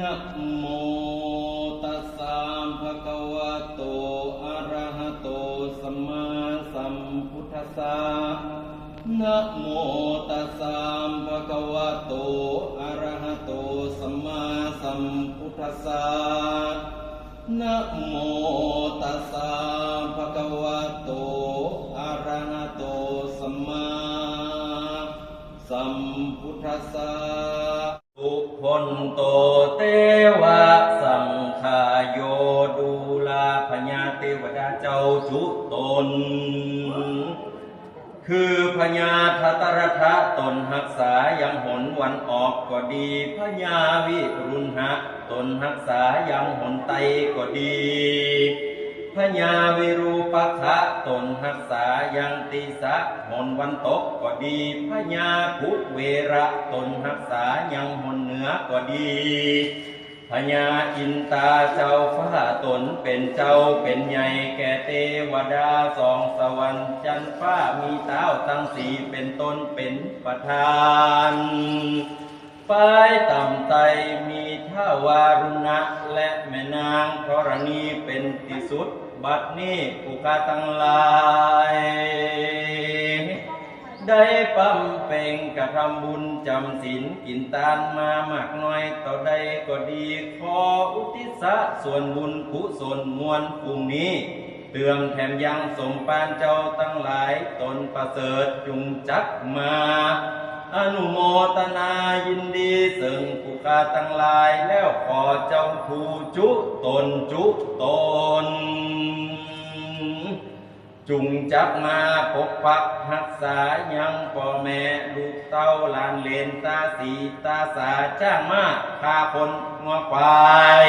นะโมตัสสะภะคะวะโต อะระหะโต สัมมาสัมพุทธัสสะนะโมตัสสะภะคะวะโต อะระหะโต สัมมาสัมพุทธัสสะนะโมตัสสะภะคะวะโต อะระหะโต สัมมาสัมพุทธัสสะ นโตเตวะสังขายโยดูลาพญาเทวดาเจ้าจุตน คือพญาทัตรทะตนหักษายังหนวันออกก็ดีพญาวิรุณหะตนหักษายังหนไตก็ดีพญาวิรูปักขะ ตนหักษายังติสะหนวันตกก็ดีพญาพุเวระตนหักษายังหนเหนือก็ดีพญาอินตาเจ้าฟ้าตนเป็นเจ้าเป็นใหญ่แก่เทวดาสองสวรรค์จันฟ้ามีเต้าตั้งสีเป็นต้นเป็นประธานป้ายต่ำไตมีท่าวารุณะและแม่นางธรณีเป็นที่สุด บัดนี้ผู้กาตั้งหลาย ได้ปั๊มเป่งกระทำบุญจำศีลกินตานมามากน้อยต่อใดก็ดีขออุทิศะส่วนบุญกุศลมวลกลุ่มนี้เตือมแถมยังสมปานเจ้าตั้งหลายตนประเสริฐจุงจักมา อนุโมทนายินดีซึ่งผู้กาตั้งหลายแล้วขอเจ้าผู้จุตนจุตน จุงจักมาปกปักรักษายังพ่อแม่ลูกเต้าหลานเลนตาสีตาสาจ้างมาฆ่าคนงัวควาย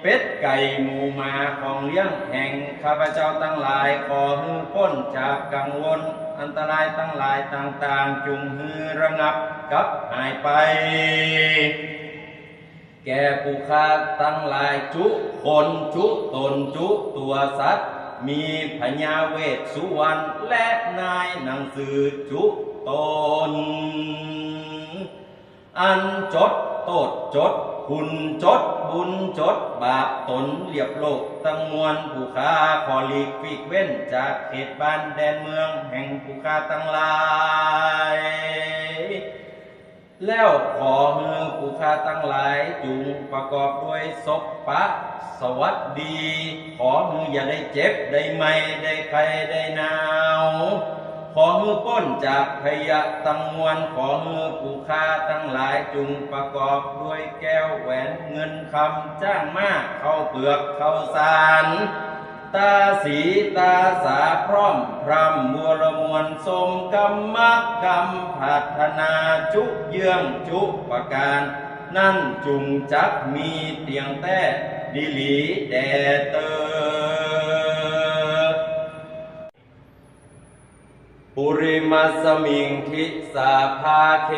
เป็ดไก่หมูมาของเลี้ยงแห่งข้าพเจ้าตั้งหลายขอฮือพ้นจากกังวล อันตรายตั้งหลายต่างๆ จุงฮือระงับกับหายไป แก่ผู้ค้าตั้งหลายจุคนจุตนจุตัวสัตว์ มีพญาเวทสุวรรณและนายหนังสือจุตน อันจดโตดจดคุณจดบุญจดบาปตนเรียบโลกตั้งมวลผู้ค้าขอลีกปีกเว้นจากเขตบ้านแดนเมืองแห่งผู้ค้าตั้งหลาย แล้วขอมือผู้ค้าตั้งหลายจุงประกอบด้วยศพปะ สวัสดี ขอมืออย่าได้เจ็บ ได้ไม่ได้ใครได้หนาว ขอมือป้นจากพยะตังมวลขอมือผู้ค้าตั้งหลายจุงประกอบด้วยแก้วแหวนเงินคำจ้างมากเข้าเปลือกเข้าสาร ตาสีตาสาพร้อมพรำบัวละมวลสมกรรมกรรมพัฒนาจุเยื่องจุประการ นั่นจุงจักมีเตียงแต่ดิลีแดเตอปุริมัสมิงทิสาภาเค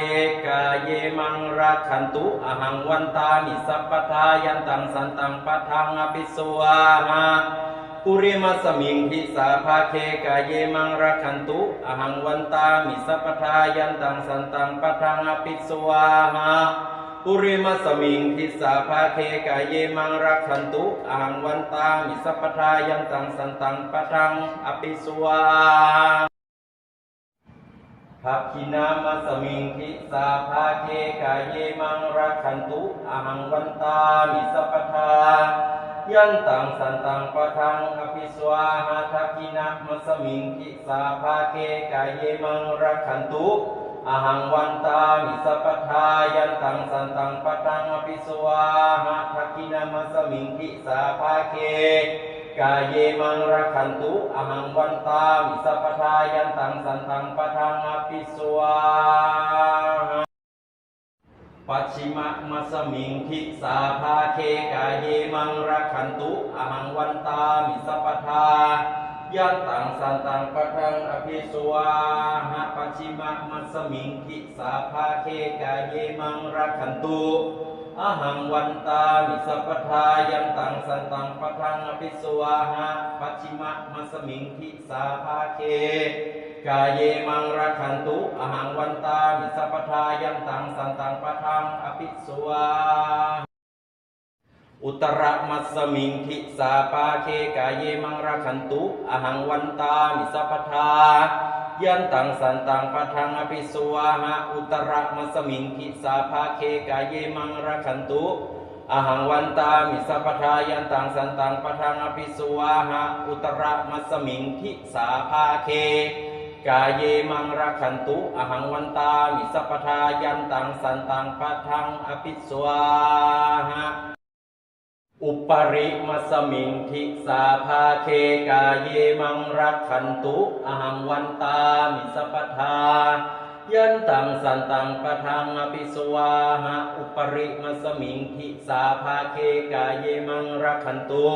กาเยมังรักขันตุอหังวันตามิสัพพทายันตังสันตังปะทังอภิสวาหา ปุริมัสมิงทิสาภาเคกาเยมังรักขันตุอหังวันตามิสัพทายันตังสันตังปะทังอภิสวาหาปุริมัสมิงทิสาภาเคกาเยมังรักขันตุอหังวันตามิสัพทายันตังสันตังปะทังอภิสวาภักขินามัสมิงทิสาภาเคกายเยมังรักขันตุอหังวันตามิสัพพทา ยันตังสันตังปะทังอภิสวาหาทักขินามัสมิงทิสาภาเคกายเยมังรักขันตุอหังวันตามิสัพพทายันตังสันตังปะทังอภิสวาหาทักขินามัสมิงทิสาภาเคกายเยมังรักขันตุอหังวันตามิสัพพทายันตังสันตังปะทังอภิสวาหา ปัจฉิมมัสมิงทิสาภาเคกายเยมังรักขันตุอหังวันตามิสัพทายันตังสันตังปะทังอภิสวาหาปัจฉิมมัสมิงทิสาภาเคกายเยมังรักขันตุอหังวันตามิสัพทายันตังสันตังปะทังอภิสวาหะปัจฉิมะมัสมิงทิสาภาเค กายเยมังรักขันตุอหังวันตามิสัพพทายันตังสันตังปะทังอภิสวาอุตรมัสสมิงทิสาปาเคกายเยมังรักขันตุอหังวันตามิสัพพทายันตังสันตังปะทังอภิสวาหะอุตรมัสสมิงทิสาภาเคกายเยมังรักขันตุอหังวันตามิสัพพทายันตังสันตังปะทังอภิสวาหะอุตรมัสสมิงทิสาภาเค กายเยมังรักขันตุอหังวันตามิสัพทายันตังสันตังปะทังอภิสวาหะอุปริมสมิงทิสาภาเคกาเยมังรักขันตุอหังวันตามิสัพทายันตังสันตังปะทังอภิสวาหะอุปริมสมิงทิสาภาเคกาเยมังรักขันตุ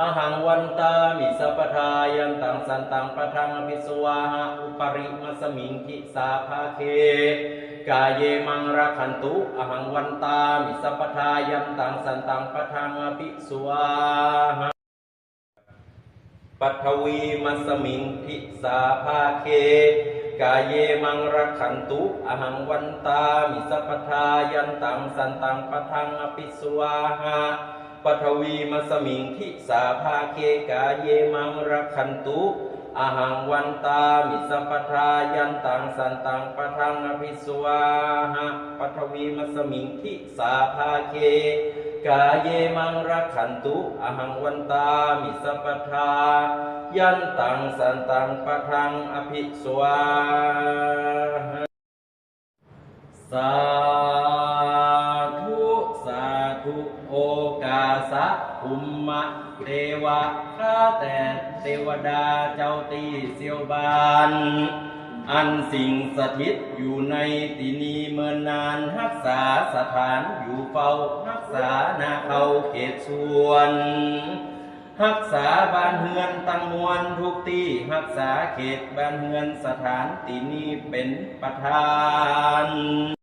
อหังวันตามิสัพทายันตังสันตังปะทังอภิสวาหะอุปริมัสมิงทิสาภาเค กายเยมังรักขันตุอหังวันตามิสัพทายันตังสันตังปะทังอภิสวาหะปัทวีมัสมิงทิสาภาเค กายเยมังรักขันตุอหังวันตามิสัพพทายันตังสันตังปะทังอภิสวาหะ ปัทวีมัสมิงทิสาภาเคกายเยมังรักขันตุอหังวันตามิสัพพทายันตังสันตังปะทังอภิสวาหะปัทวีมัสมิงทิสาภาเคกายเยมังรักขันตุอหังวันตามิสัพพทายันตังสันตังปะทังอภิสวาหะสา เทวะข้าแต่เทวดาเจ้าตีเสียวบาน อันสิ่งสถิตอยู่ในที่นี้เมือนานรักษาสถานอยู่เฝ้ารักษานาเขาเขตสวนรักษาบ้านเฮือนตั้งมวลทุกที่รักษาเขตบ้านเฮือนสถานที่นี้เป็นประธาน